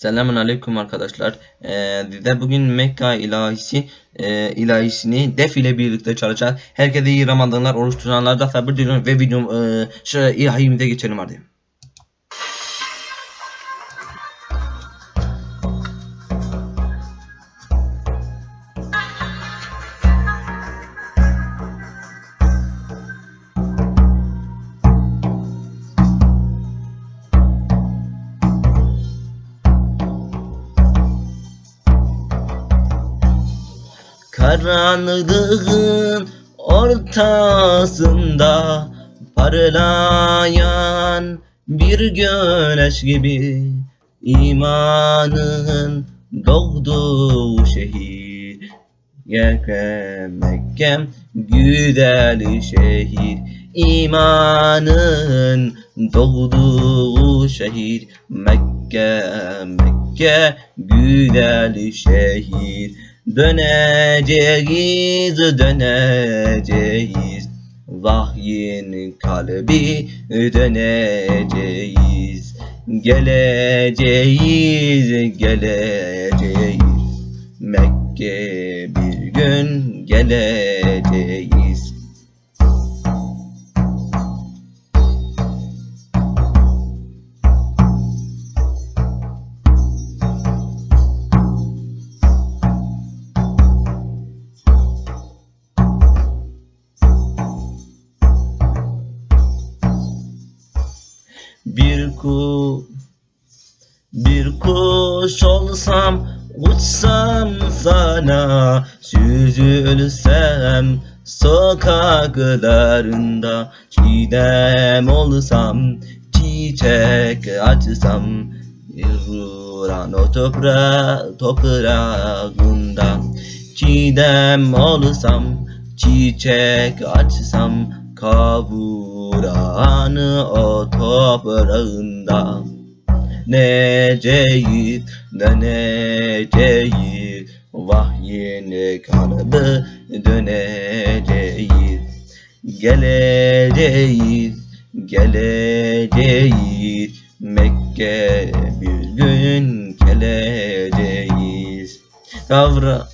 Selamun aleyküm arkadaşlar. Ee, size bugün Mekka ilahisi e, ilahisini def ile birlikte çalışacağız. Herkese iyi Ramazanlar, oruç tutanlar da sabır diliyorum ve videom e, şöyle ilahimize geçelim hadi. Karanlığın ortasında parlayan bir güneş gibi imanın doğduğu şehir. Mekke, Mekke güzel şehir. İmanın doğduğu şehir. Mekke, Mekke güzel şehir Döneceğiz, döneceğiz. Vahyin kalbi döneceğiz. Geleceğiz, geleceğiz. Mekke bir gün geleceğiz Bir ku bir kuş olsam uçsam sana süzülsem sokaklarında çiğdem olsam çiçek açsam vuran o toprağı toprağında çiğdem olsam çiçek açsam kavuran o toprağında. Neceyiz, döneceğiz Vahyin kanıbı döneceğiz Geleceğiz, geleceğiz Mekke bir gün geleceğiz. Kavra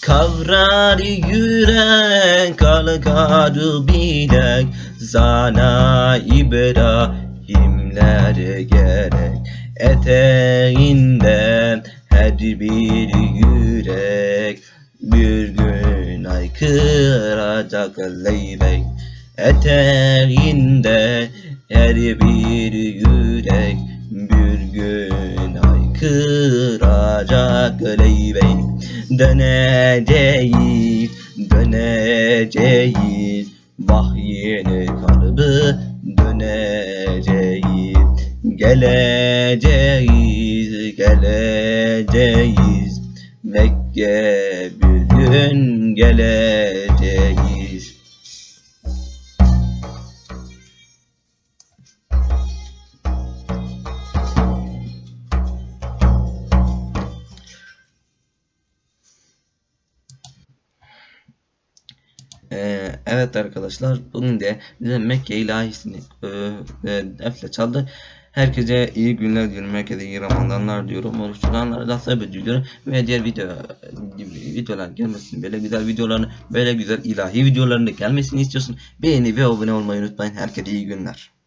Kavrar yürek kalkar bilek Sana İbrahimler gerek. Eteğinde her bir yürek Bir gün aykıracak leybek Eteğinde her bir yürek Bir gün aykıracak leybek Döneceğiz, döneceğiz. Vahyin kalbi döneceğiz. Geleceğiz, geleceğiz. Mekke bir gün geleceğiz Ee, evet arkadaşlar bugün de bize Mekke ilahisini e, e, efle çaldı. Herkese iyi günler diliyorum. Herkese iyi Ramazanlar diyorum. Oruç tutanlara da sabır diliyorum. Ve diğer video videolar gelmesini böyle güzel videolarını böyle güzel ilahi videolarını gelmesini istiyorsun. Beğeni ve abone olmayı unutmayın. Herkese iyi günler.